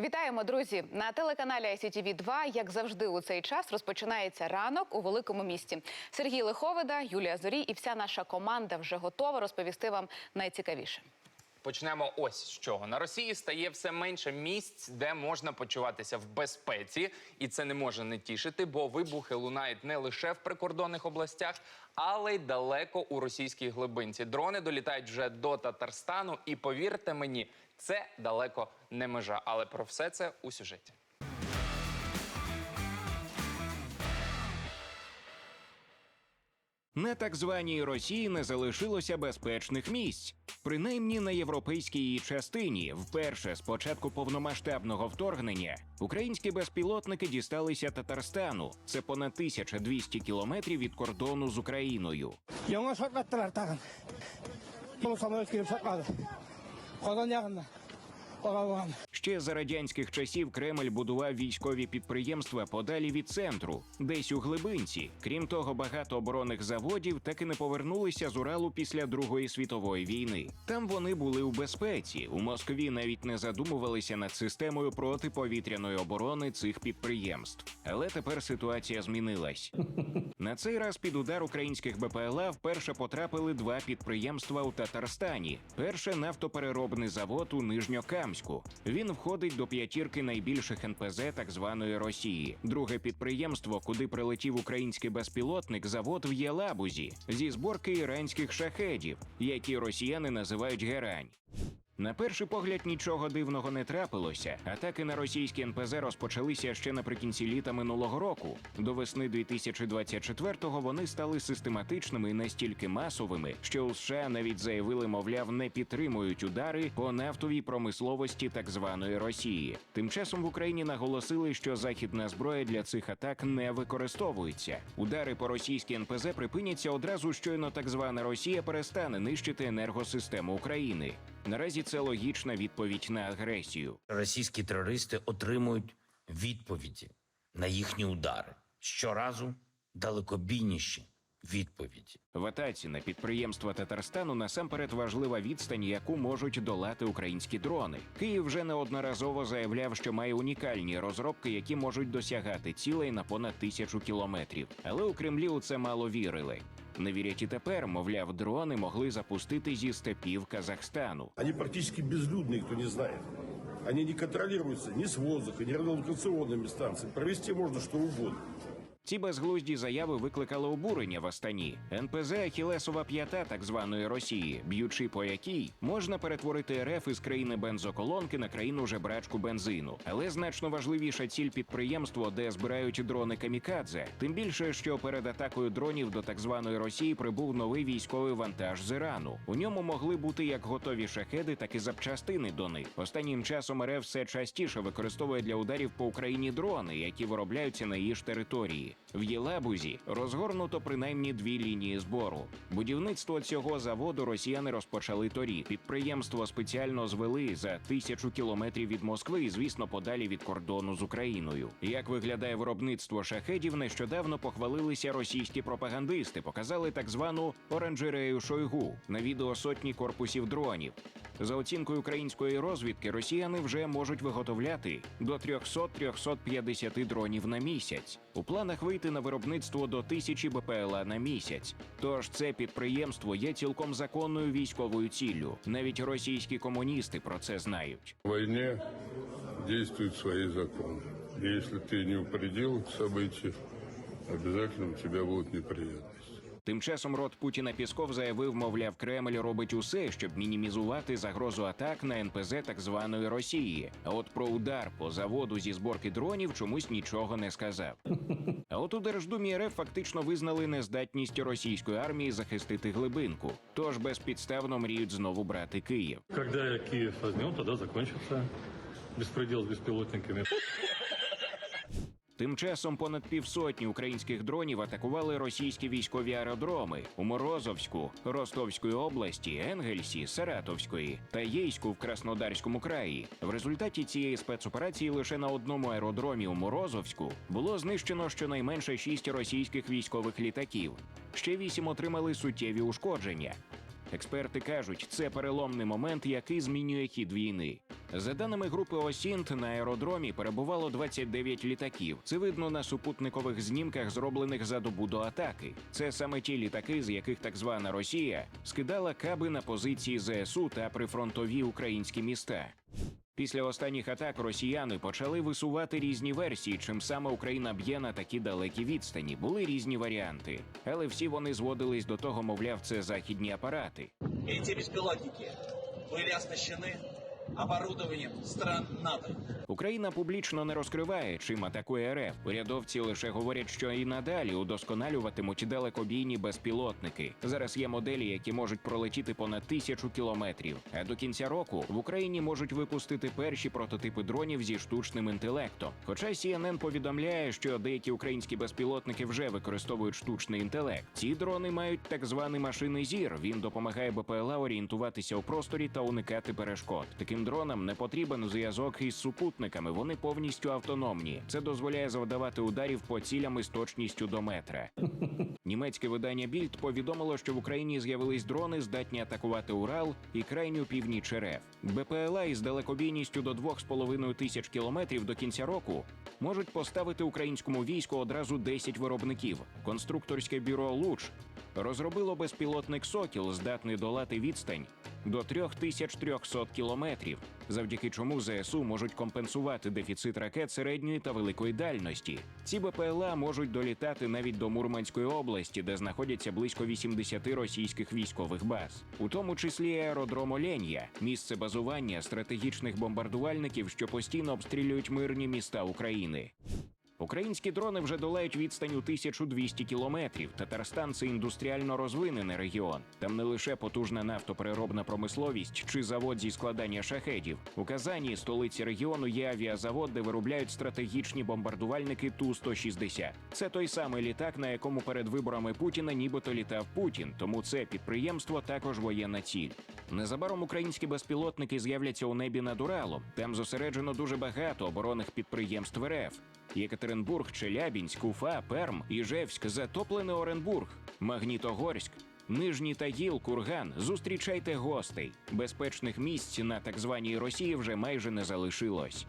Вітаємо, друзі! На телеканалі ICTV 2 як завжди, у цей час розпочинається ранок у великому місті. Сергій Лиховида, Юлія Зорій і вся наша команда вже готова розповісти вам найцікавіше. Почнемо ось з чого. На Росії стає все менше місць, де можна почуватися в безпеці, і це не може не тішити, бо вибухи лунають не лише в прикордонних областях, але й далеко у російській глибинці. Дрони долітають вже до Татарстану, і повірте мені, це далеко не межа. Але про все це у сюжеті. На так званій Росії не залишилося безпечних місць. Принаймні на європейській її частині, вперше з початку повномасштабного вторгнення, українські безпілотники дісталися Татарстану. Це понад 1200 кілометрів від кордону з Україною. Ще за радянських часів Кремль будував військові підприємства подалі від центру, десь у глибинці. Крім того, багато оборонних заводів так і не повернулися з Уралу після Другої світової війни. Там вони були у безпеці. У Москві навіть не задумувалися над системою протиповітряної оборони цих підприємств. Але тепер ситуація змінилась. На цей раз під удар українських БПЛА вперше потрапили два підприємства у Татарстані. Перше нафтопереробний завод у Нижньокамську. Він входить до п'ятірки найбільших НПЗ так званої Росії. Друге підприємство, куди прилетів український безпілотник, завод в Єлабузі зі зборки іранських шахедів, які росіяни називають герань. На перший погляд нічого дивного не трапилося. Атаки на російські НПЗ розпочалися ще наприкінці літа минулого року. До весни 2024-го вони стали систематичними і настільки масовими, що у США навіть заявили, мовляв, не підтримують удари по нафтовій промисловості так званої Росії. Тим часом в Україні наголосили, що західна зброя для цих атак не використовується. Удари по російській НПЗ припиняться одразу, щойно так звана Росія перестане нищити енергосистему України. Наразі це логічна відповідь на агресію. російські терористи отримують відповіді на їхні удари щоразу далекобійніші відповіді. В атаці на підприємства Татарстану насамперед важлива відстань, яку можуть долати українські дрони. Київ вже неодноразово заявляв, що має унікальні розробки, які можуть досягати цілей на понад тисячу кілометрів. Але у Кремлі у це мало вірили. Не вірять і тепер, мовляв, дрони могли запустити зі степів Казахстану. Вони практично безлюдні, хто не знає. Вони не контролюються ні з воздуха, ні радіолокаційними станціями. Провести можна що угодно. Ці безглузді заяви викликали обурення в Астані. НПЗ Ахілесова п'ята так званої Росії, б'ючи по якій можна перетворити РФ із країни бензоколонки на країну жебрачку бензину. Але значно важливіша ціль підприємство, де збирають дрони камікадзе. Тим більше, що перед атакою дронів до так званої Росії прибув новий військовий вантаж з Ірану. У ньому могли бути як готові шахеди, так і запчастини до них. Останнім часом РФ все частіше використовує для ударів по Україні дрони, які виробляються на її ж території. В Єлабузі розгорнуто принаймні дві лінії збору. Будівництво цього заводу росіяни розпочали торік. Підприємство спеціально звели за тисячу кілометрів від Москви і, звісно, подалі від кордону з Україною. Як виглядає виробництво шахедів, нещодавно похвалилися російські пропагандисти, показали так звану оранжерею Шойгу на відео сотні корпусів дронів. За оцінкою української розвідки, росіяни вже можуть виготовляти до 300-350 дронів на місяць. У планах вийти на виробництво до тисячі БПЛА на місяць. Тож це підприємство є цілком законною військовою ціллю. Навіть російські комуністи про це знають. В войне действуют свои законы. И если ты не упредил события, обязательно у тебя будут неприятности. Тим часом рот Путіна Пісков заявив, мовляв, Кремль робить усе, щоб мінімізувати загрозу атак на НПЗ так званої Росії. А от про удар по заводу зі зборки дронів чомусь нічого не сказав. А от у Держдумі РФ фактично визнали нездатність російської армії захистити глибинку, тож безпідставно мріють знову брати Київ. Когда Киев возьмем, тогда закончится беспредел с беспилотниками. Тим часом понад півсотні українських дронів атакували російські військові аеродроми у Морозовську, Ростовської області, Енгельсі, Саратовської та Єйську в Краснодарському краї. В результаті цієї спецоперації лише на одному аеродромі у Морозовську було знищено щонайменше шість російських військових літаків. Ще вісім отримали суттєві ушкодження. Експерти кажуть, це переломний момент, який змінює хід війни. За даними групи Осінт, на аеродромі перебувало 29 літаків. Це видно на супутникових знімках, зроблених за добу до атаки. Це саме ті літаки, з яких так звана Росія скидала каби на позиції ЗСУ та прифронтові українські міста. Після останніх атак росіяни почали висувати різні версії, чим саме Україна б'є на такі далекі відстані. Були різні варіанти, але всі вони зводились до того, мовляв, це західні апарати. Эти беспилотники были оснащены оборудованием стран НАТО. Україна публічно не розкриває, чим атакує РФ. Урядовці лише говорять, що і надалі удосконалюватимуть далекобійні безпілотники. Зараз є моделі, які можуть пролетіти понад тисячу кілометрів. А до кінця року в Україні можуть випустити перші прототипи дронів зі штучним інтелектом. Хоча CNN повідомляє, що деякі українські безпілотники вже використовують штучний інтелект. Ці дрони мають так званий машинний зір. Він допомагає БПЛА орієнтуватися у просторі та уникати перешкод. Таким дронам не потрібен зв'язок із супутниками. Вони повністю автономні. Це дозволяє завдавати ударів по цілям із точністю до метра. Німецьке видання Більд повідомило, що в Україні з'явились дрони, здатні атакувати Урал і крайню північ РФ. БПЛА із далекобійністю до 2,5 тисяч кілометрів до кінця року можуть поставити українському війську одразу 10 виробників. Конструкторське бюро Луч розробило безпілотник Сокіл, здатний долати відстань до 3300 кілометрів, завдяки чому ЗСУ можуть компенсувати дефіцит ракет середньої та великої дальності. Ці БПЛА можуть долітати навіть до Мурманської області, де знаходяться близько 80 російських військових баз, у тому числі аеродром Оленя, місце базування стратегічних бомбардувальників, що постійно обстрілюють мирні міста України. Українські дрони вже долають відстань у 1200 кілометрів. Татарстан це індустріально розвинений регіон. Там не лише потужна нафтопереробна промисловість чи завод зі складання шахедів. У Казані, столиці регіону, є авіазавод, де виробляють стратегічні бомбардувальники Ту-160. Це той самий літак, на якому перед виборами Путіна нібито літав Путін. Тому це підприємство також воєнна ціль. Незабаром українські безпілотники з'являться у небі над Уралом. Там зосереджено дуже багато оборонних підприємств РФ. Єкатеринбург, Челябінськ, Уфа, Перм, Іжевськ, затоплений Оренбург, Магнітогорськ. Нижній Тагіл, Курган, зустрічайте гостей. Безпечних місць на так званій Росії вже майже не залишилось.